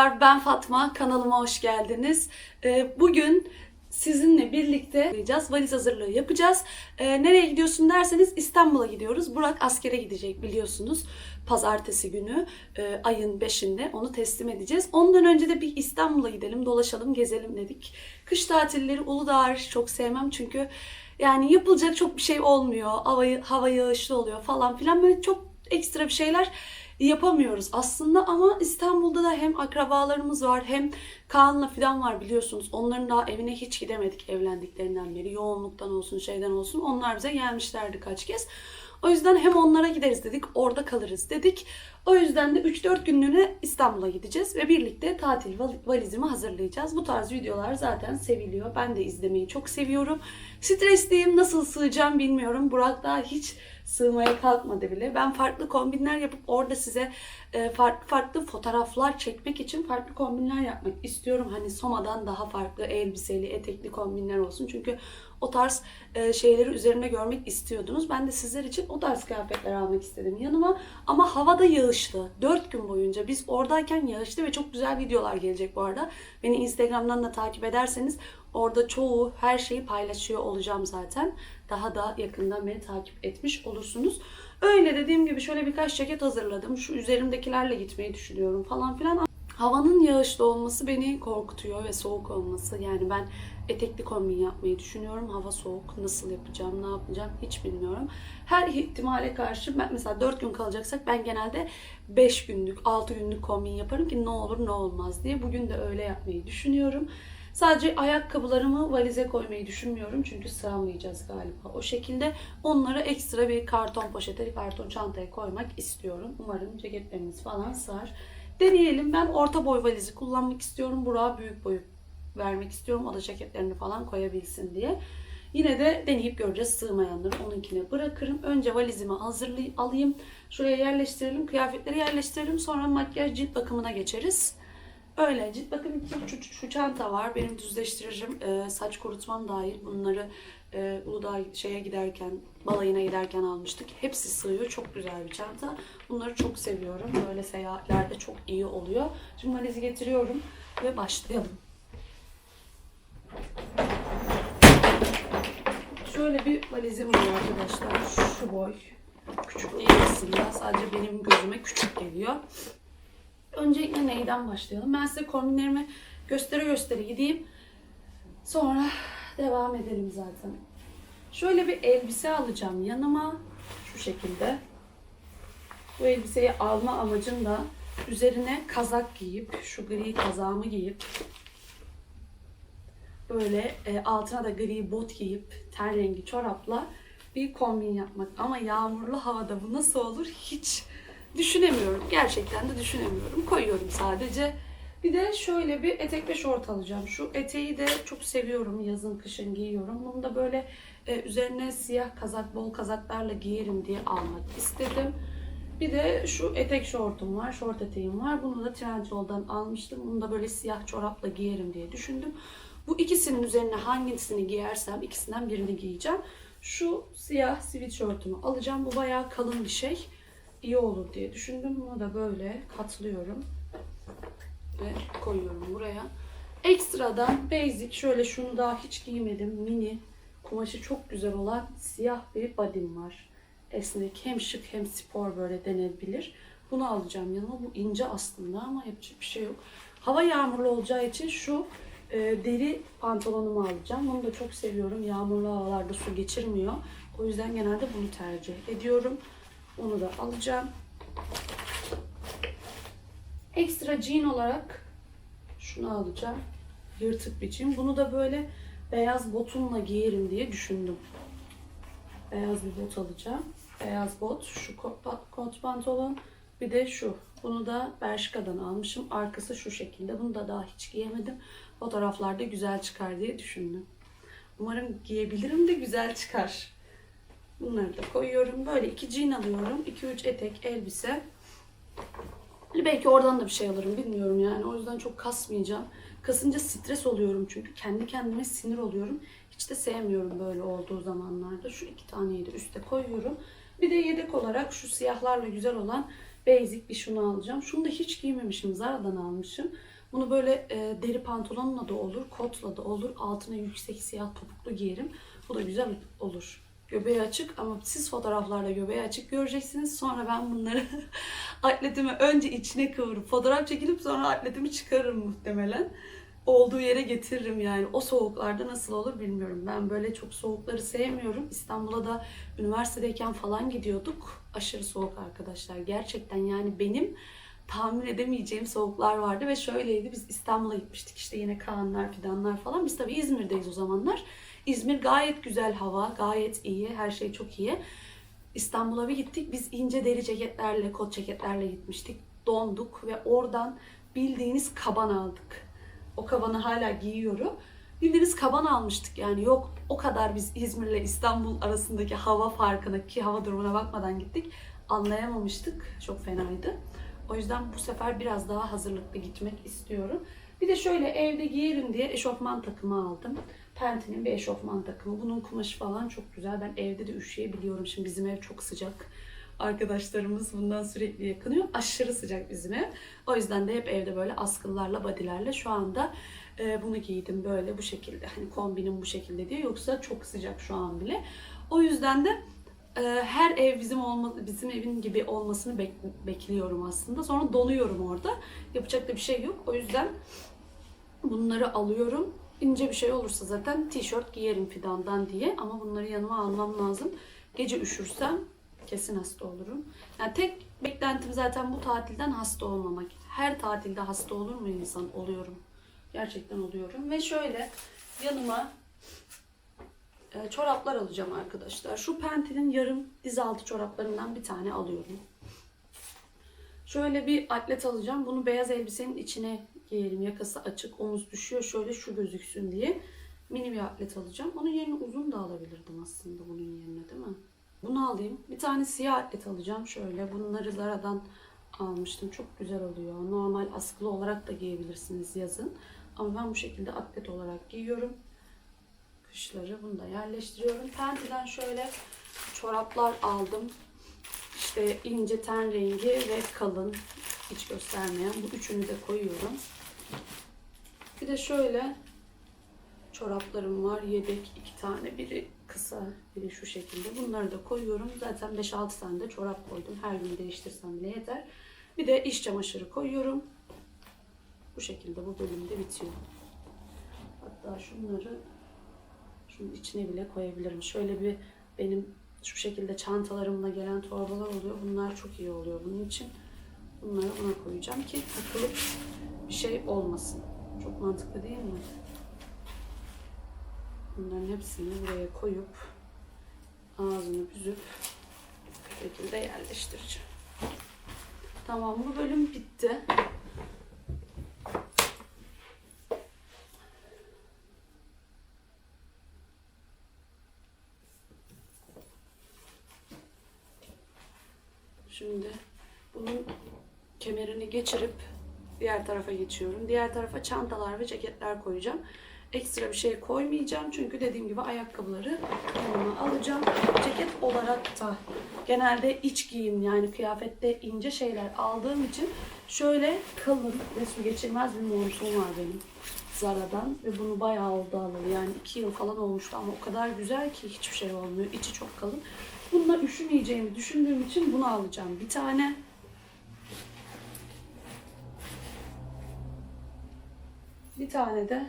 Merhabalar, ben Fatma. Kanalıma hoş geldiniz. Ee, Bugün sizinle birlikte yapacağız. Valiz hazırlığı yapacağız. Ee, Nereye gidiyorsun derseniz İstanbul'a gidiyoruz. Burak askere gidecek biliyorsunuz. Pazartesi günü e, ayın 5'inde onu teslim edeceğiz. Ondan önce de bir İstanbul'a gidelim, dolaşalım, gezelim dedik. Kış tatilleri Uludağ hariç çok sevmem çünkü yani yapılacak çok bir şey olmuyor. Hava, hava yağışlı oluyor falan filan. Böyle çok ekstra bir şeyler yapamıyoruz aslında ama İstanbul'da da hem akrabalarımız var hem Kaan'la Fidan var biliyorsunuz. Onların daha evine hiç gidemedik evlendiklerinden beri. Yoğunluktan olsun şeyden olsun. Onlar bize gelmişlerdi kaç kez. O yüzden hem onlara gideriz dedik, orada kalırız dedik. O yüzden de 3-4 günlüğüne İstanbul'a gideceğiz ve birlikte tatil val- valizimi hazırlayacağız. Bu tarz videolar zaten seviliyor. Ben de izlemeyi çok seviyorum. Stresliyim, nasıl sığacağım bilmiyorum. Burak daha hiç sığmaya kalkmadı bile. Ben farklı kombinler yapıp orada size e, farklı farklı fotoğraflar çekmek için farklı kombinler yapmak istiyorum. Hani Soma'dan daha farklı elbiseli, etekli kombinler olsun. Çünkü o tarz e, şeyleri üzerinde görmek istiyordunuz. Ben de sizler için o tarz kıyafetler almak istedim yanıma. Ama havada yağışlı. 4 gün boyunca biz oradayken yağışlı ve çok güzel videolar gelecek bu arada. Beni Instagram'dan da takip ederseniz orada çoğu her şeyi paylaşıyor olacağım zaten. Daha da yakından beni takip etmiş olursunuz. Öyle dediğim gibi şöyle birkaç ceket hazırladım. Şu üzerimdekilerle gitmeyi düşünüyorum falan filan. Havanın yağışlı olması beni korkutuyor ve soğuk olması. Yani ben etekli kombin yapmayı düşünüyorum. Hava soğuk. Nasıl yapacağım, ne yapacağım hiç bilmiyorum. Her ihtimale karşı ben mesela 4 gün kalacaksak ben genelde 5 günlük, 6 günlük kombin yaparım ki ne olur ne olmaz diye. Bugün de öyle yapmayı düşünüyorum. Sadece ayakkabılarımı valize koymayı düşünmüyorum çünkü sığamayacağız galiba. O şekilde onları ekstra bir karton poşete, karton çantaya koymak istiyorum. Umarım ceketlerimiz falan sığar. Deneyelim. Ben orta boy valizi kullanmak istiyorum. Burak'a büyük boy vermek istiyorum. O da ceketlerini falan koyabilsin diye. Yine de deneyip göreceğiz. Sığmayanları onunkine bırakırım. Önce valizimi hazırlayayım, alayım. Şuraya yerleştirelim. Kıyafetleri yerleştirelim. Sonra makyaj cilt bakımına geçeriz. Öyle cilt bakım için şu, şu çanta var. Benim düzleştiricim, e, saç kurutmam dahil. Bunları e, Uludağ şeye giderken, balayına giderken almıştık. Hepsi sığıyor. Çok güzel bir çanta. Bunları çok seviyorum. Böyle seyahatlerde çok iyi oluyor. Şimdi valizi getiriyorum ve başlayalım. Şöyle bir valizim var arkadaşlar. Şu boy. Küçük değil aslında. Sadece benim gözüme küçük geliyor. Öncelikle neyden başlayalım? Ben size kombinlerimi göstere göstere gideyim. Sonra devam edelim zaten. Şöyle bir elbise alacağım yanıma. Şu şekilde. Bu elbiseyi alma amacım da üzerine kazak giyip, şu gri kazağımı giyip, böyle e, altına da gri bot giyip, ten rengi çorapla bir kombin yapmak. Ama yağmurlu havada bu nasıl olur hiç düşünemiyorum. Gerçekten de düşünemiyorum. Koyuyorum sadece. Bir de şöyle bir etek ve şort alacağım. Şu eteği de çok seviyorum. Yazın kışın giyiyorum. Bunu da böyle e, üzerine siyah kazak, bol kazaklarla giyerim diye almak istedim. Bir de şu etek şortum var. Şort eteğim var. Bunu da Trendyol'dan almıştım. Bunu da böyle siyah çorapla giyerim diye düşündüm. Bu ikisinin üzerine hangisini giyersem ikisinden birini giyeceğim. Şu siyah sweatshirt'ümü alacağım. Bu bayağı kalın bir şey iyi olur diye düşündüm. Bunu da böyle katlıyorum ve koyuyorum buraya. Ekstradan basic şöyle şunu daha hiç giymedim. Mini kumaşı çok güzel olan siyah bir body'm var. Esnek hem şık hem spor böyle denebilir. Bunu alacağım yanıma. Bu ince aslında ama yapacak bir şey yok. Hava yağmurlu olacağı için şu e, deri pantolonumu alacağım. Bunu da çok seviyorum. Yağmurlu havalarda su geçirmiyor. O yüzden genelde bunu tercih ediyorum. Onu da alacağım. Ekstra jean olarak şunu alacağım. Yırtık bir jean. Bunu da böyle beyaz botumla giyerim diye düşündüm. Beyaz bir bot alacağım. Beyaz bot, şu kot, pantolon, bir de şu. Bunu da Bershka'dan almışım. Arkası şu şekilde. Bunu da daha hiç giyemedim. Fotoğraflarda güzel çıkar diye düşündüm. Umarım giyebilirim de güzel çıkar. Bunları da koyuyorum. Böyle iki jean alıyorum. 2-3 etek, elbise. Hani belki oradan da bir şey alırım bilmiyorum yani. O yüzden çok kasmayacağım. Kasınca stres oluyorum çünkü. Kendi kendime sinir oluyorum. Hiç de sevmiyorum böyle olduğu zamanlarda. Şu iki taneyi de üste koyuyorum. Bir de yedek olarak şu siyahlarla güzel olan basic bir şunu alacağım. Şunu da hiç giymemişim. Zara'dan almışım. Bunu böyle e, deri pantolonla da olur, kotla da olur. Altına yüksek siyah topuklu giyerim. Bu da güzel olur. Göbeği açık ama siz fotoğraflarda göbeği açık göreceksiniz. Sonra ben bunları atletimi önce içine kıvırıp fotoğraf çekilip sonra atletimi çıkarırım muhtemelen. Olduğu yere getiririm yani. O soğuklarda nasıl olur bilmiyorum. Ben böyle çok soğukları sevmiyorum. İstanbul'a da üniversitedeyken falan gidiyorduk. Aşırı soğuk arkadaşlar. Gerçekten yani benim tahmin edemeyeceğim soğuklar vardı ve şöyleydi. Biz İstanbul'a gitmiştik işte yine Kaanlar, Fidanlar falan. Biz tabii İzmir'deyiz o zamanlar. İzmir gayet güzel hava, gayet iyi, her şey çok iyi. İstanbul'a bir gittik. Biz ince deri ceketlerle, kot ceketlerle gitmiştik. Donduk ve oradan bildiğiniz kaban aldık. O kabanı hala giyiyorum. Bildiğiniz kaban almıştık yani yok o kadar biz İzmir'le İstanbul arasındaki hava farkına ki hava durumuna bakmadan gittik. Anlayamamıştık. Çok fenaydı. O yüzden bu sefer biraz daha hazırlıklı gitmek istiyorum. Bir de şöyle evde giyerim diye eşofman takımı aldım. Penti'nin bir eşofman takımı. Bunun kumaşı falan çok güzel. Ben evde de üşüyebiliyorum. Şimdi bizim ev çok sıcak. Arkadaşlarımız bundan sürekli yakınıyor. Aşırı sıcak bizim ev. O yüzden de hep evde böyle askıllarla, badilerle şu anda e, bunu giydim böyle bu şekilde. Hani kombinim bu şekilde diye. Yoksa çok sıcak şu an bile. O yüzden de her ev bizim olma, bizim evin gibi olmasını bek- bekliyorum aslında. Sonra donuyorum orada. Yapacak da bir şey yok. O yüzden bunları alıyorum. İnce bir şey olursa zaten tişört giyerim fidandan diye. Ama bunları yanıma almam lazım. Gece üşürsem kesin hasta olurum. Yani tek beklentim zaten bu tatilden hasta olmamak. Her tatilde hasta olur mu insan? Oluyorum. Gerçekten oluyorum. Ve şöyle yanıma e, çoraplar alacağım arkadaşlar. Şu Penti'nin yarım diz altı çoraplarından bir tane alıyorum. Şöyle bir atlet alacağım. Bunu beyaz elbisenin içine giyelim. Yakası açık, omuz düşüyor. Şöyle şu gözüksün diye. Mini bir atlet alacağım. Onun yerine uzun da alabilirdim aslında bunun yerine değil mi? Bunu alayım. Bir tane siyah atlet alacağım. Şöyle bunları Zara'dan almıştım. Çok güzel oluyor. Normal askılı olarak da giyebilirsiniz yazın. Ama ben bu şekilde atlet olarak giyiyorum. Kışları bunu da yerleştiriyorum. Penti'den şöyle çoraplar aldım. İşte ince ten rengi ve kalın. Hiç göstermeyen. Bu üçünü de koyuyorum. Bir de şöyle çoraplarım var. Yedek iki tane. Biri kısa, biri şu şekilde. Bunları da koyuyorum. Zaten 5-6 tane de çorap koydum. Her gün değiştirsem bile yeter. Bir de iş çamaşırı koyuyorum. Bu şekilde bu bölümde bitiyor. Hatta şunları şunun içine bile koyabilirim. Şöyle bir benim şu şekilde çantalarımla gelen torbalar oluyor. Bunlar çok iyi oluyor bunun için. Bunları buna koyacağım ki takılıp bir şey olmasın. Çok mantıklı değil mi? Bunların hepsini buraya koyup ağzını büzüp bu şekilde yerleştireceğim. Tamam bu bölüm bitti. Şimdi bunun kemerini geçirip diğer tarafa geçiyorum. Diğer tarafa çantalar ve ceketler koyacağım. Ekstra bir şey koymayacağım çünkü dediğim gibi ayakkabıları yanıma alacağım. Ceket olarak da genelde iç giyim yani kıyafette ince şeyler aldığım için şöyle kalın ve su geçirmez bir montum var benim. Zara'dan ve bunu bayağı oldu alalı yani iki yıl falan olmuştu ama o kadar güzel ki hiçbir şey olmuyor. İçi çok kalın. Bununla üşümeyeceğimi düşündüğüm için bunu alacağım. Bir tane bir tane de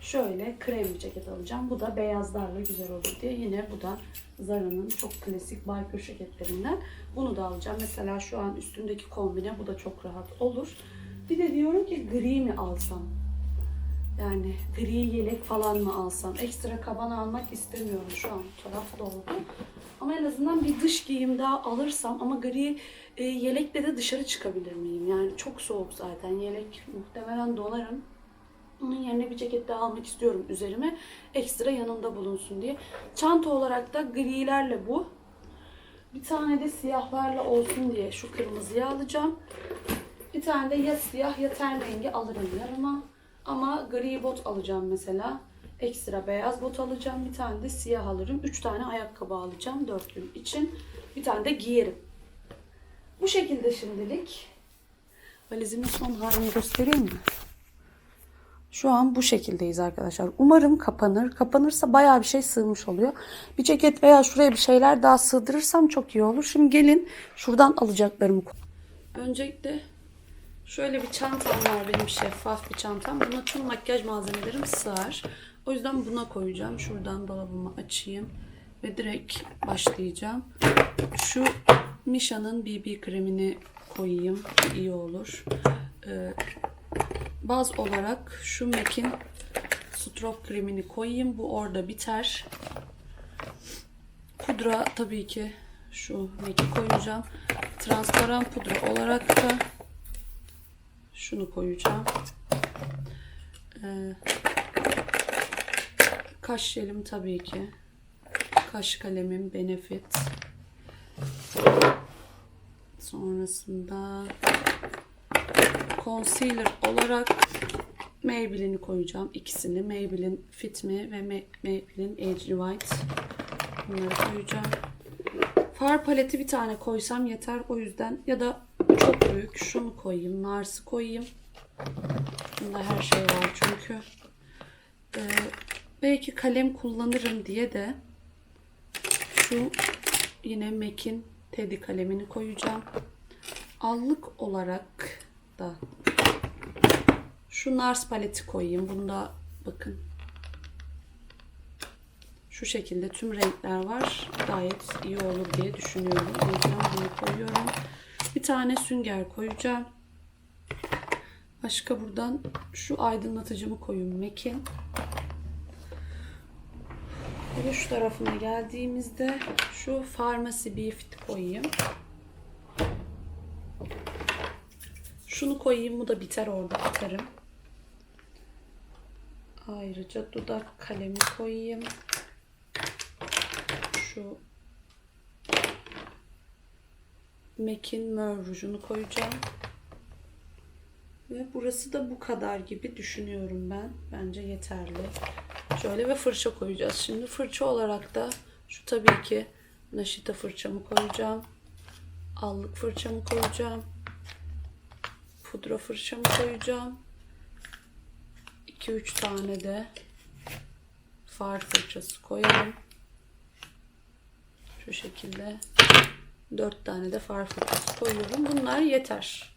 şöyle krem bir ceket alacağım. Bu da beyazlarla güzel olur diye. Yine bu da Zara'nın çok klasik biker ceketlerinden. Bunu da alacağım. Mesela şu an üstündeki kombine bu da çok rahat olur. Bir de diyorum ki gri mi alsam? Yani gri yelek falan mı alsam? Ekstra kaban almak istemiyorum şu an. Taraf doldu. Ama en azından bir dış giyim daha alırsam ama gri e, yelekle de dışarı çıkabilir miyim? Yani çok soğuk zaten. Yelek muhtemelen donarım. Onun yerine bir ceket daha almak istiyorum üzerime. Ekstra yanımda bulunsun diye. Çanta olarak da grilerle bu. Bir tane de siyahlarla olsun diye şu kırmızıyı alacağım. Bir tane de ya siyah ya ten rengi alırım yanıma. Ama gri bot alacağım mesela. Ekstra beyaz bot alacağım. Bir tane de siyah alırım. Üç tane ayakkabı alacağım dört gün için. Bir tane de giyerim. Bu şekilde şimdilik. Valizimin son halini göstereyim mi? Şu an bu şekildeyiz arkadaşlar. Umarım kapanır. Kapanırsa bayağı bir şey sığmış oluyor. Bir ceket veya şuraya bir şeyler daha sığdırırsam çok iyi olur. Şimdi gelin şuradan alacaklarımı Öncelikle şöyle bir çantam var benim şeffaf bir çantam. Buna tüm makyaj malzemelerim sığar. O yüzden buna koyacağım. Şuradan dolabımı açayım ve direkt başlayacağım. Şu Misha'nın BB kremini koyayım. iyi olur. Ee, baz olarak şu MAC'in stroke kremini koyayım. Bu orada biter. Pudra tabii ki şu MAC'i koyacağım. Transparan pudra olarak da şunu koyacağım. Ee, kaş jelim tabii ki. Kaş kalemim Benefit. Sonrasında concealer olarak Maybelline'i koyacağım. ikisini. Maybelline Fit Me ve Ma- Maybelline Age White. Bunları koyacağım. Far paleti bir tane koysam yeter. O yüzden ya da çok büyük şunu koyayım. Nars'ı koyayım. Bunda her şey var çünkü. Ee, belki kalem kullanırım diye de şu yine MAC'in Teddy kalemini koyacağım. Allık olarak da şu Nars paleti koyayım. Bunda bakın şu şekilde tüm renkler var. Gayet iyi olur diye düşünüyorum. Bunu koyuyorum. Bir tane sünger koyacağım. Başka buradan şu aydınlatıcımı koyayım MAC'in. Ruj tarafına geldiğimizde şu Pharmacy Beef'i koyayım. Şunu koyayım bu da biter orada atarım. Ayrıca dudak kalemi koyayım. Şu MAC'in Mör rujunu koyacağım. Ve burası da bu kadar gibi düşünüyorum ben. Bence yeterli. Şöyle ve fırça koyacağız. Şimdi fırça olarak da şu tabii ki Naşita fırçamı koyacağım. Allık fırçamı koyacağım. Pudra fırçamı koyacağım. 2-3 tane de far fırçası koyalım. Şu şekilde 4 tane de far fırçası koyuyorum. Bunlar yeter.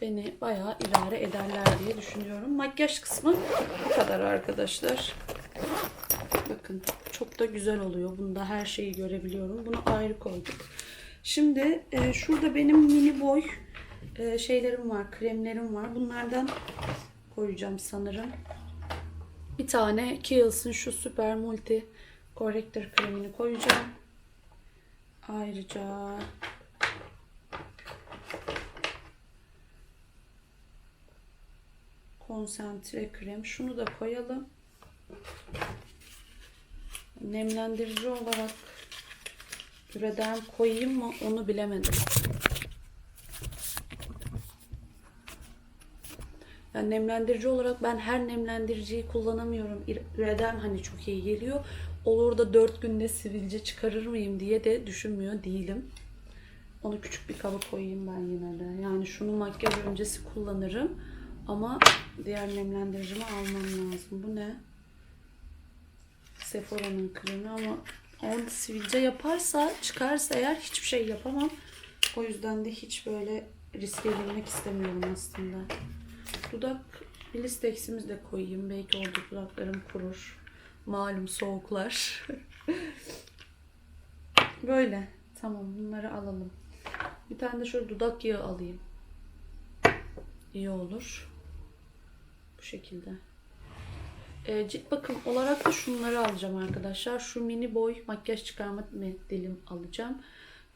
Beni bayağı idare ederler diye düşünüyorum. Makyaj kısmı bu kadar arkadaşlar. Bakın çok da güzel oluyor. Bunda her şeyi görebiliyorum. Bunu ayrı koyduk. Şimdi e, şurada benim mini boy e, şeylerim var. Kremlerim var. Bunlardan koyacağım sanırım. Bir tane Kiehl's'ın şu süper multi corrector kremini koyacağım. Ayrıca konsantre krem. Şunu da koyalım. Nemlendirici olarak üreden koyayım mı onu bilemedim. Yani nemlendirici olarak ben her nemlendiriciyi kullanamıyorum. Üreden hani çok iyi geliyor. Olur da 4 günde sivilce çıkarır mıyım diye de düşünmüyor değilim. Onu küçük bir kaba koyayım ben yine de. Yani şunu makyaj öncesi kullanırım. Ama diğer nemlendiricimi almam lazım. Bu ne? Sephora'nın kremi ama orada sivilce yaparsa, çıkarsa eğer hiçbir şey yapamam. O yüzden de hiç böyle riske girmek istemiyorum aslında. Dudak Blistex'imizi de koyayım. Belki orada dudaklarım kurur. Malum soğuklar. Böyle. Tamam bunları alalım. Bir tane de şöyle dudak yağı alayım. İyi olur. Bu şekilde. E, cilt bakım olarak da şunları alacağım arkadaşlar. Şu mini boy makyaj çıkarma mendilim alacağım.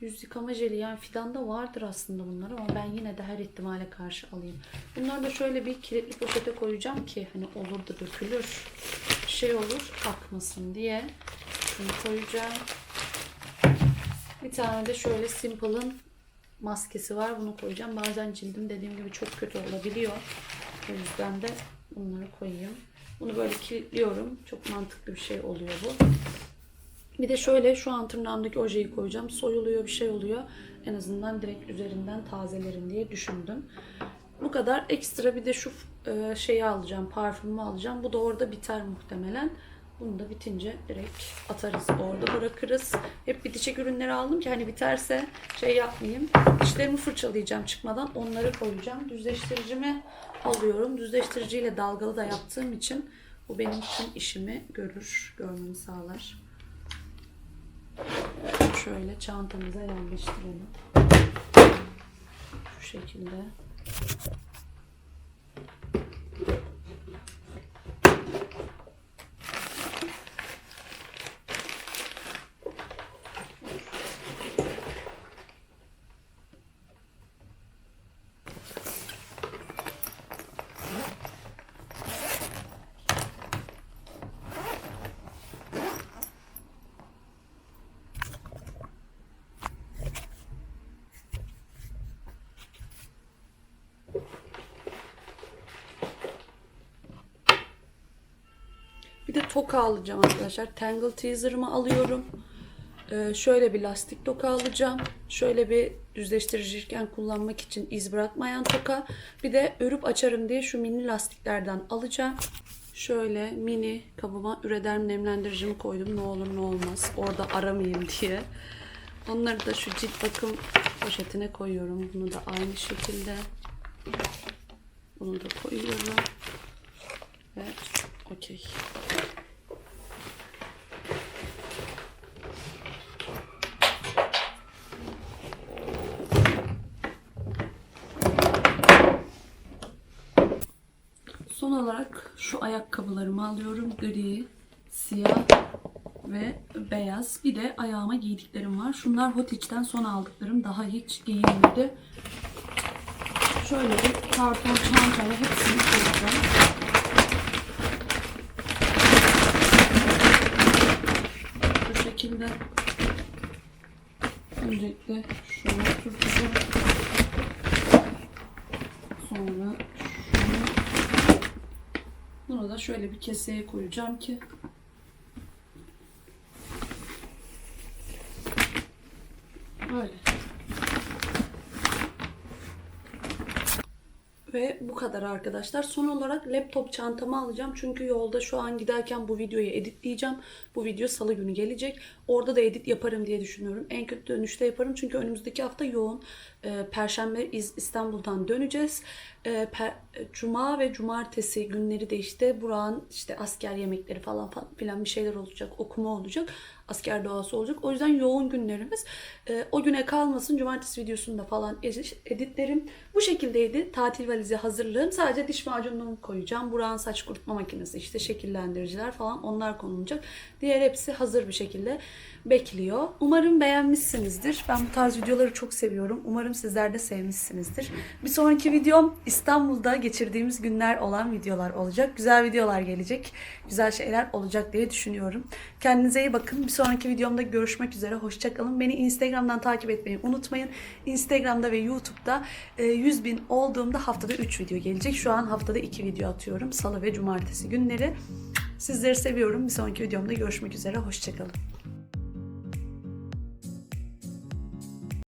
Yüz yıkama jeli yani fidanda vardır aslında bunlar ama ben yine de her ihtimale karşı alayım. Bunları da şöyle bir kilitli poşete koyacağım ki hani olur da dökülür. Şey olur akmasın diye. Şunu koyacağım. Bir tane de şöyle Simple'ın maskesi var. Bunu koyacağım. Bazen cildim dediğim gibi çok kötü olabiliyor. O yüzden de bunları koyayım. Bunu böyle kilitliyorum. Çok mantıklı bir şey oluyor bu. Bir de şöyle şu an tırnağımdaki ojeyi koyacağım. Soyuluyor bir şey oluyor. En azından direkt üzerinden tazelerim diye düşündüm. Bu kadar ekstra bir de şu e, şeyi alacağım, parfümü alacağım. Bu da orada biter muhtemelen. Bunu da bitince direkt atarız orada bırakırız. Hep bitecek ürünleri aldım ki hani biterse şey yapmayayım. Dişlerimi fırçalayacağım çıkmadan onları koyacağım. Düzleştiricimi alıyorum. Düzleştiriciyle dalgalı da yaptığım için bu benim tüm işimi görür, görmemi sağlar. Şöyle çantamıza yerleştirelim. Şu şekilde. Toka alacağım arkadaşlar. Tangle Teaser'ımı alıyorum. Ee, şöyle bir lastik toka alacağım. Şöyle bir düzleştirirken kullanmak için iz bırakmayan toka. Bir de örüp açarım diye şu mini lastiklerden alacağım. Şöyle mini kabıma ürederm nemlendiricimi koydum. Ne olur ne olmaz. Orada aramayayım diye. Onları da şu cilt bakım poşetine koyuyorum. Bunu da aynı şekilde. Bunu da koyuyorum. Ve okey. Son olarak şu ayakkabılarımı alıyorum. Gri, siyah ve beyaz. Bir de ayağıma giydiklerim var. Şunlar Hotich'ten son aldıklarım. Daha hiç giyilmedi. Şöyle bir karton çantaya hepsini koyacağım. Bu şekilde öncelikle şunu tutacağım. Sonra bunu da şöyle bir keseye koyacağım ki böyle. Ve bu kadar arkadaşlar. Son olarak laptop çantamı alacağım. Çünkü yolda şu an giderken bu videoyu editleyeceğim. Bu video salı günü gelecek. Orada da edit yaparım diye düşünüyorum. En kötü dönüşte yaparım. Çünkü önümüzdeki hafta yoğun. Ee, Perşembe İstanbul'dan döneceğiz. Ee, Cuma ve cumartesi günleri de işte Burak'ın işte asker yemekleri falan fa- filan bir şeyler olacak. Okuma olacak. Asker doğası olacak. O yüzden yoğun günlerimiz. Ee, o güne kalmasın. Cumartesi videosunda falan edi- editlerim. Bu şekildeydi. Tatil valizi hazırlığım. Sadece diş macunluğumu koyacağım. Burak'ın saç kurutma makinesi, işte şekillendiriciler falan onlar konulacak. Diğer hepsi hazır bir şekilde bekliyor. Umarım beğenmişsinizdir. Ben bu tarz videoları çok seviyorum. Umarım sizler de sevmişsinizdir. Bir sonraki videom İstanbul'da geçirdiğimiz günler olan videolar olacak. Güzel videolar gelecek. Güzel şeyler olacak diye düşünüyorum. Kendinize iyi bakın. Bir sonraki videomda görüşmek üzere. Hoşçakalın. Beni Instagram'dan takip etmeyi unutmayın. Instagram'da ve YouTube'da e, 100 bin olduğumda haftada 3 video gelecek. Şu an haftada 2 video atıyorum. Salı ve cumartesi günleri. Sizleri seviyorum. Bir sonraki videomda görüşmek üzere. Hoşçakalın.